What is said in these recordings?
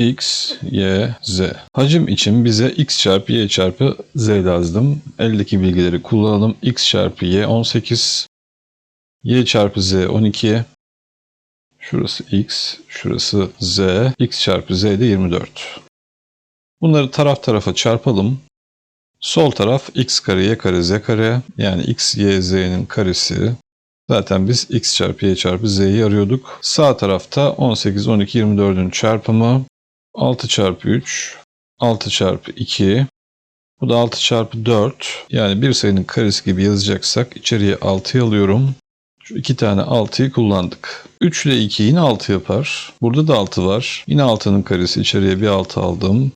x, y, z. Hacim için bize x çarpı y çarpı z lazım. Eldeki bilgileri kullanalım. x çarpı y 18, y çarpı z 12, şurası x, şurası z, x çarpı z de 24. Bunları taraf tarafa çarpalım. Sol taraf x kare y kare z kare yani x y z'nin karesi. Zaten biz x çarpı y çarpı z'yi arıyorduk. Sağ tarafta 18, 12, 24'ün çarpımı 6 çarpı 3, 6 çarpı 2. Bu da 6 çarpı 4. Yani bir sayının karesi gibi yazacaksak içeriye 6'yı alıyorum. Şu iki tane 6'yı kullandık. 3 ile 2 yine 6 yapar. Burada da 6 var. Yine 6'nın karesi içeriye bir 6 aldım.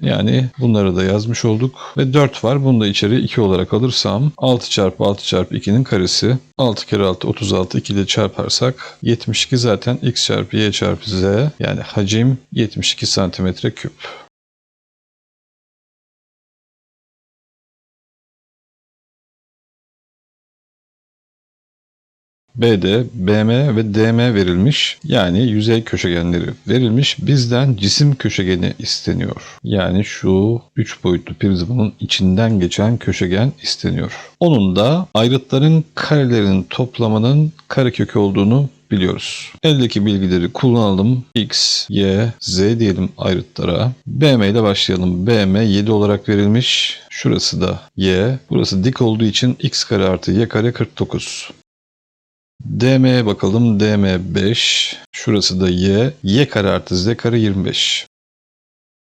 Yani bunları da yazmış olduk. Ve 4 var. Bunu da içeri 2 olarak alırsam 6 çarpı 6 çarpı 2'nin karesi. 6 kere 6 36 2 ile çarparsak 72 zaten x çarpı y çarpı z yani hacim 72 santimetre küp. BD, BM ve DM verilmiş. Yani yüzey köşegenleri verilmiş. Bizden cisim köşegeni isteniyor. Yani şu 3 boyutlu prizmanın içinden geçen köşegen isteniyor. Onun da ayrıtların karelerinin toplamanın karekökü olduğunu biliyoruz. Eldeki bilgileri kullanalım. X, Y, Z diyelim ayrıtlara. BM ile başlayalım. BM 7 olarak verilmiş. Şurası da Y. Burası dik olduğu için x kare artı y kare 49. DM'ye bakalım. DM 5. Şurası da Y. Y kare artı Z kare 25.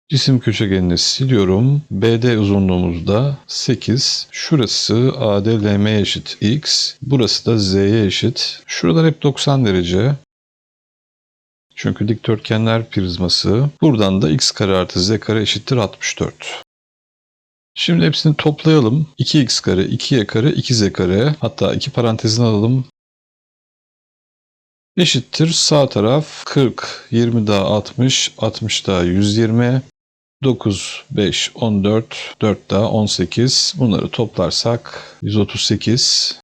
Cisim köşegenini siliyorum. BD uzunluğumuzda 8. Şurası AD LM eşit X. Burası da Z'ye eşit. Şuralar hep 90 derece. Çünkü dikdörtgenler prizması. Buradan da x kare artı z kare eşittir 64. Şimdi hepsini toplayalım. 2x kare, 2y kare, 2z kare. Hatta iki parantezini alalım. Eşittir sağ taraf 40, 20 daha 60, 60 daha 120, 9, 5, 14, 4 daha 18. Bunları toplarsak 138.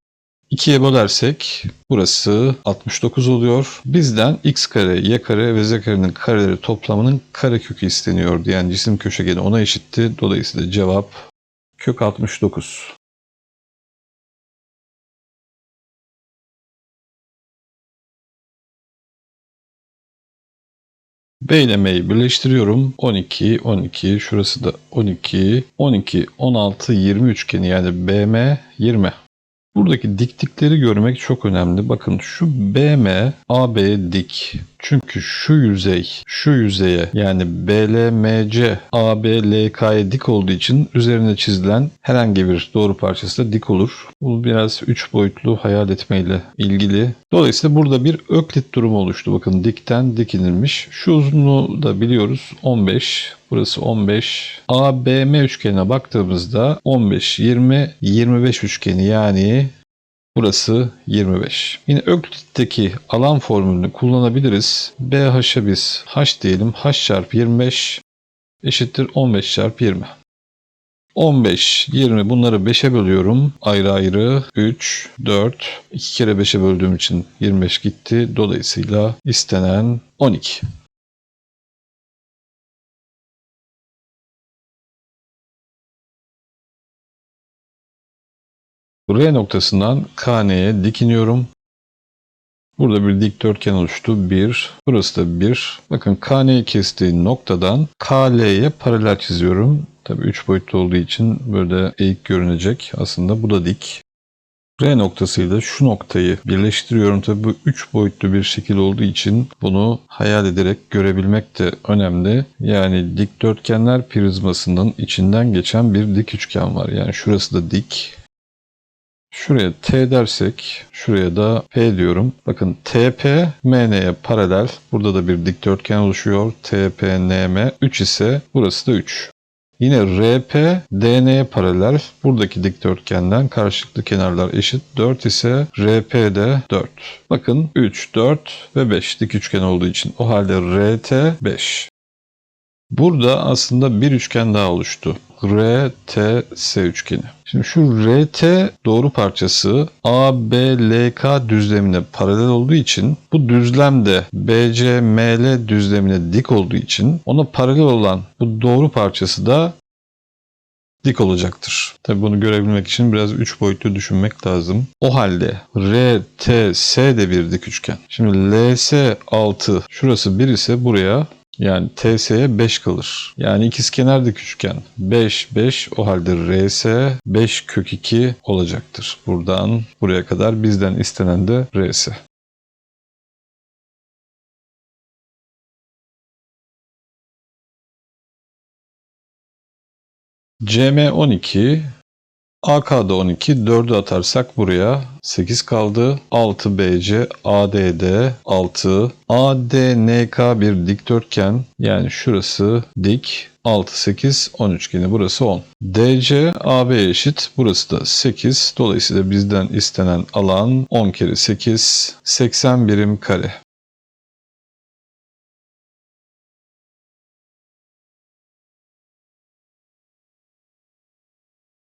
2'ye bölersek burası 69 oluyor. Bizden x kare, y kare ve z karenin kareleri toplamının karekökü isteniyordu. Yani cisim köşegeni ona eşitti. Dolayısıyla cevap kök 69. B ile M'yi birleştiriyorum. 12, 12, şurası da 12, 12, 16, 20 üçgeni yani BM 20. Buradaki diktikleri görmek çok önemli. Bakın şu BM AB'ye dik. Çünkü şu yüzey, şu yüzeye yani BLMC ABLK'ya dik olduğu için üzerine çizilen herhangi bir doğru parçası da dik olur. Bu biraz üç boyutlu hayal etmeyle ilgili. Dolayısıyla burada bir öklit durumu oluştu. Bakın dikten dikinilmiş. Şu uzunluğu da biliyoruz 15. Burası 15. ABM üçgenine baktığımızda 15, 20, 25 üçgeni yani Burası 25. Yine Öklit'teki alan formülünü kullanabiliriz. BH'a biz H diyelim. H çarpı 25 eşittir 15 çarpı 20. 15, 20 bunları 5'e bölüyorum. Ayrı ayrı 3, 4. 2 kere 5'e böldüğüm için 25 gitti. Dolayısıyla istenen 12. R noktasından KN'ye dikiniyorum. Burada bir dikdörtgen oluştu. 1. Burası da 1. Bakın KN'yi kestiği noktadan KL'ye paralel çiziyorum. Tabii 3 boyutlu olduğu için böyle eğik görünecek. Aslında bu da dik. R noktasıyla şu noktayı birleştiriyorum. Tabii bu 3 boyutlu bir şekil olduğu için bunu hayal ederek görebilmek de önemli. Yani dikdörtgenler prizmasının içinden geçen bir dik üçgen var. Yani şurası da dik. Şuraya T dersek şuraya da P diyorum. Bakın TP MN'ye paralel. Burada da bir dikdörtgen oluşuyor. TP NM 3 ise burası da 3. Yine RP DN'ye paralel. Buradaki dikdörtgenden karşılıklı kenarlar eşit. 4 ise RP de 4. Bakın 3, 4 ve 5 dik üçgen olduğu için o halde RT 5. Burada aslında bir üçgen daha oluştu. RTS üçgeni. Şimdi şu RT doğru parçası ABLK düzlemine paralel olduğu için bu düzlem de BCML düzlemine dik olduğu için ona paralel olan bu doğru parçası da dik olacaktır. Tabi bunu görebilmek için biraz üç boyutlu düşünmek lazım. O halde RTS de bir dik üçgen. Şimdi LS 6 şurası 1 ise buraya yani TS'ye 5 kalır. Yani ikizkenar dik üçgen 5 5 o halde RS 5 kök 2 olacaktır. Buradan buraya kadar bizden istenen de RS. CM 12 AK'da 12, 4'ü atarsak buraya 8 kaldı. 6 BC, ADD 6, ADNK bir dikdörtgen yani şurası dik. 6, 8, 10 üçgeni burası 10. DC AB eşit burası da 8. Dolayısıyla bizden istenen alan 10 kere 8, 80 birim kare.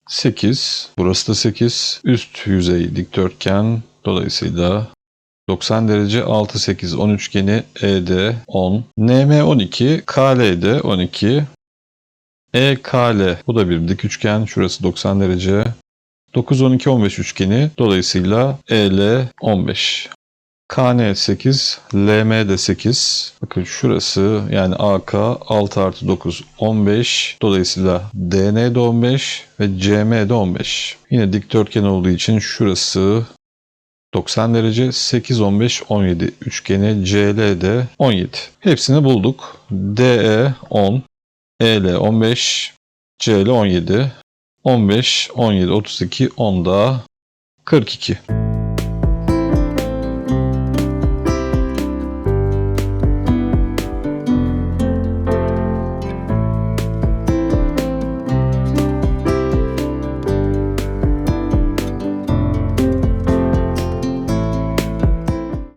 Sekiz. Burası da 8. Üst yüzey dikdörtgen. Dolayısıyla 90 derece 6 8 10 üçgeni ED 10. NM 12, KL'de 12. EKL bu da bir dik üçgen. Şurası 90 derece. 9 12 15 üçgeni dolayısıyla EL 15. KN 8, LM de 8. Bakın şurası yani AK 6 artı 9 15. Dolayısıyla DN de 15 ve CM de 15. Yine dikdörtgen olduğu için şurası 90 derece 8 15 17 üçgeni CL de 17. Hepsini bulduk. DE 10, EL 15, CL 17, 15, 17, 32, 10 daha 42.